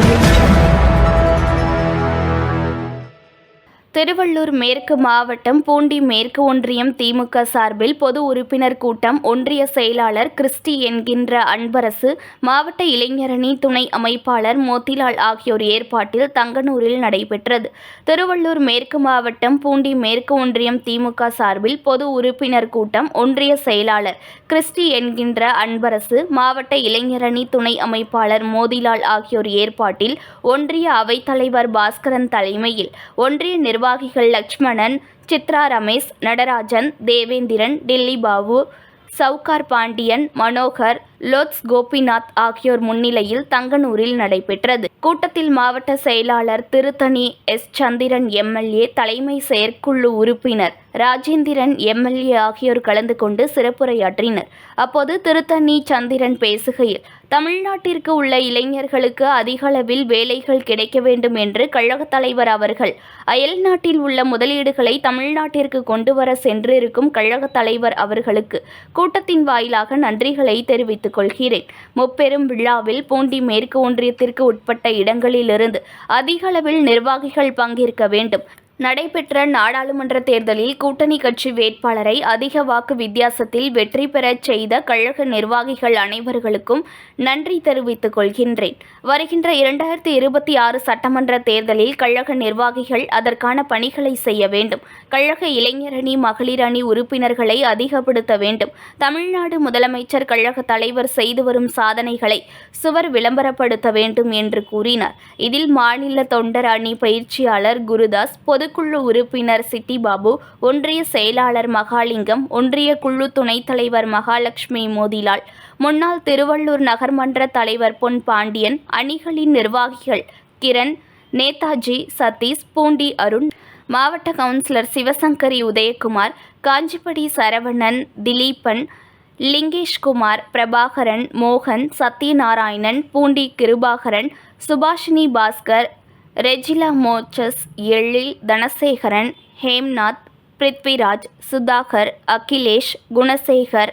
audio. Tiruvallur மேற்கு மாவட்டம் பூண்டி மேற்கு ஒன்றியம் திமுக சார்பில் பொது உறுப்பினர் கூட்டம் ஒன்றிய செயலாளர் கிறிஸ்டி என்கின்ற அன்பரசு மாவட்ட இளைஞரணி துணை அமைப்பாளர் மோத்திலால் ஆகியோர் ஏற்பாட்டில் தங்கனூரில் நடைபெற்றது. திருவள்ளூர் மேற்கு மாவட்டம் பூண்டி மேற்கு ஒன்றியம் திமுக சார்பில் பொது உறுப்பினர் கூட்டம் ஒன்றிய செயலாளர் கிறிஸ்டி என்கின்ற அன்பரசு மாவட்ட இளைஞரணி துணை அமைப்பாளர் மோதிலால் ஆகியோர் ஏற்பாட்டில் ஒன்றிய அவைத்தலைவர் பாஸ்கரன் தலைமையில் ஒன்றிய நிர்வாகிகள் லட்சுமணன் சித்ரா ரமேஷ் நடராஜன் தேவேந்திரன் டில்லி பாபு சவுகார் பாண்டியன் மனோகர் லோத்ஸ் கோபிநாத் ஆகியோர் முன்னிலையில் தங்கனூரில் நடைபெற்றது. கூட்டத்தில் மாவட்ட செயலாளர் திருத்தணி எஸ். சந்திரன் எம்எல்ஏ தலைமை செயற்குழு உறுப்பினர் ராஜேந்திரன் எம்எல்ஏ ஆகியோர் கலந்து கொண்டு சிறப்புரையாற்றினர். அப்போது திருத்தணி சந்திரன் பேசுகையில் தமிழ்நாட்டிற்கு உள்ள இளைஞர்களுக்கு அதிகளவில் வேலைகள் கிடைக்க வேண்டும் என்று கழகத் தலைவர் அவர்கள் அயல் நாட்டில் உள்ள முதலீடுகளை தமிழ்நாட்டிற்கு கொண்டு வர சென்றிருக்கும் கழகத் தலைவர் அவர்களுக்கு கூட்டத்தின் வாயிலாக நன்றிகளை தெரிவித்துக் கொள்கிறேன் முப்பெரும் விழாவில் பூண்டி மேற்கு ஒன்றியத்திற்கு உட்பட்ட இடங்களிலிருந்து அதிகளவில் நிர்வாகிகள் பங்கேற்க வேண்டும். நடைபெற்ற நாடாளுமன்ற தேர்தலில் கூட்டணி கட்சி வேட்பாளரை அதிக வாக்கு வித்தியாசத்தில் வெற்றி பெறச் செய்த கழக நிர்வாகிகள் அனைவர்களுக்கும் நன்றி தெரிவித்துக் கொள்கின்றேன். வருகின்ற இரண்டாயிரத்தி இருபத்தி ஆறு சட்டமன்ற தேர்தலில் கழக நிர்வாகிகள் அதற்கான பணிகளை செய்ய வேண்டும். கழக இளைஞரணி மகளிர் அணி உறுப்பினர்களை அதிகப்படுத்த வேண்டும். தமிழ்நாடு முதலமைச்சர் கழக தலைவர் செய்து வரும் சாதனைகளை சுவர் விளம்பரப்படுத்த வேண்டும் என்று கூறினார். இதில் மாநில தொண்டர் அணி பயிற்சியாளர் குருதாஸ் பொது பொதுக்குழு உறுப்பினர் சிட்டிபாபு ஒன்றிய செயலாளர் மகாலிங்கம் ஒன்றிய குழு துணைத் தலைவர் மகாலட்சுமி மோதிலால் முன்னாள் திருவள்ளூர் நகர்மன்ற தலைவர் பொன் பாண்டியன் அணிகளின் நிர்வாகிகள் கிரண் நேதாஜி சதீஷ் பூண்டி அருண் மாவட்ட கவுன்சிலர் சிவசங்கரி உதயகுமார் காஞ்சிப்படி சரவணன் திலீபன் லிங்கேஷ்குமார் பிரபாகரன் மோகன் சத்யநாராயணன் பூண்டி கிருபாகரன் சுபாஷினி பாஸ்கர் ரெஜிலா மோச்சஸ் எழில் தனசேகரன் ஹேம்நாத் பிருத்விராஜ் சுதாகர் அகிலேஷ் குணசேகர்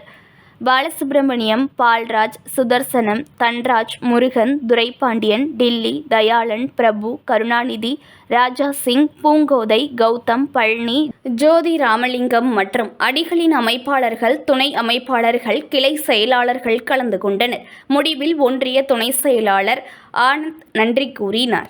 பாலசுப்ரமணியம் பால்ராஜ் சுதர்சனம் தன்ராஜ் முருகன் துரைபாண்டியன் டில்லி தயாளன் பிரபு கருணாநிதி ராஜா சிங் பூங்கோதை கௌதம் பழனி ஜோதி ராமலிங்கம் மற்றும் அடிகளின் அமைப்பாளர்கள் துணை அமைப்பாளர்கள் கிளை செயலாளர்கள் கலந்து கொண்டனர். முடிவில் ஒன்றிய துணை செயலாளர் ஆனந்த் நன்றி கூறினார்.